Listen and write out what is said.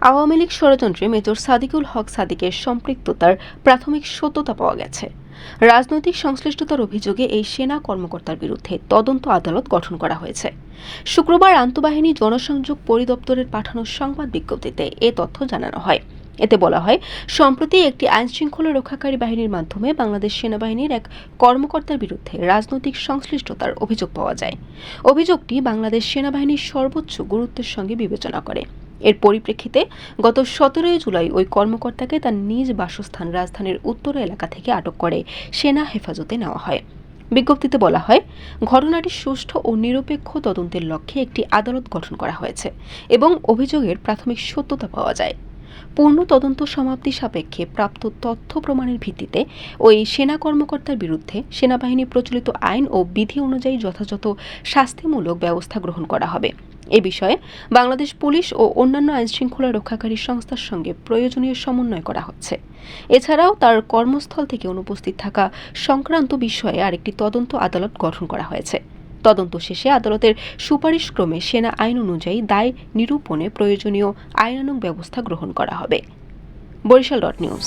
আওয়ামী লীগ ষড়যন্ত্রে মেজর সাদিকুল হক সাদিকের সম্পৃক্ততার প্রাথমিক সত্যতা পাওয়া গেছে। রাজনৈতিক সংশ্লিষ্টতার অভিযোগে এই সেনা কর্মকর্তার বিরুদ্ধে তদন্ত আদালত গঠন করা হয়েছে। শুক্রবার আন্তঃবাহিনী জনসংযোগ পরিদপ্তরের পাঠানো সংবাদ বিজ্ঞপ্তিতে এ তথ্য জানানো হয়। এতে বলা হয়, সম্প্রতি একটি আইনশৃঙ্খলা রক্ষাকারী বাহিনীর মাধ্যমে বাংলাদেশ সেনাবাহিনীর এক কর্মকর্তার বিরুদ্ধে রাজনৈতিক সংশ্লিষ্টতার অভিযোগ পাওয়া যায়। অভিযোগটি বাংলাদেশ সেনাবাহিনীর সর্বোচ্চ গুরুত্বের সঙ্গে বিবেচনা করে। এর পরিপ্রেক্ষিতে গত সতেরোই জুলাই ওই কর্মকর্তাকে তার নিজ বাসস্থান রাজধানীর উত্তর এলাকা থেকে আটক করে সেনা হেফাজতে নেওয়া হয়। বিজ্ঞপ্তিতে বলা হয়, ঘটনাটি সুষ্ঠু ও নিরপেক্ষ তদন্তের লক্ষ্যে একটি আদালত গঠন করা হয়েছে এবং অভিযোগের প্রাথমিক সত্যতা পাওয়া যায়। পূর্ণ তদন্ত সমাপ্তি সাপেক্ষে প্রাপ্ত তথ্য প্রমাণের ভিত্তিতে ওই সেনা কর্মকর্তার বিরুদ্ধে সেনাবাহিনী প্রচলিত আইন ও বিধি অনুযায়ী যথাযথ শাস্তিমূলক ব্যবস্থা গ্রহণ করা হবে। এ বিষয়ে বাংলাদেশ পুলিশ ও অন্যান্য আইনশৃঙ্খলা রক্ষাকারী সংস্থার সঙ্গে প্রয়োজনীয় সমন্বয় করা হচ্ছে। এছাড়াও তার কর্মস্থল থেকে অনুপস্থিত থাকা সংক্রান্ত বিষয়ে আরেকটি তদন্ত আদালত গঠন করা হয়েছে। তদন্ত শেষে আদালতের সুপারিশক্রমে সেনা আইন অনুযায়ী দায় নিরূপণে প্রয়োজনীয় আইনানুগ ব্যবস্থা গ্রহণ করা হবে। Barishal dot news.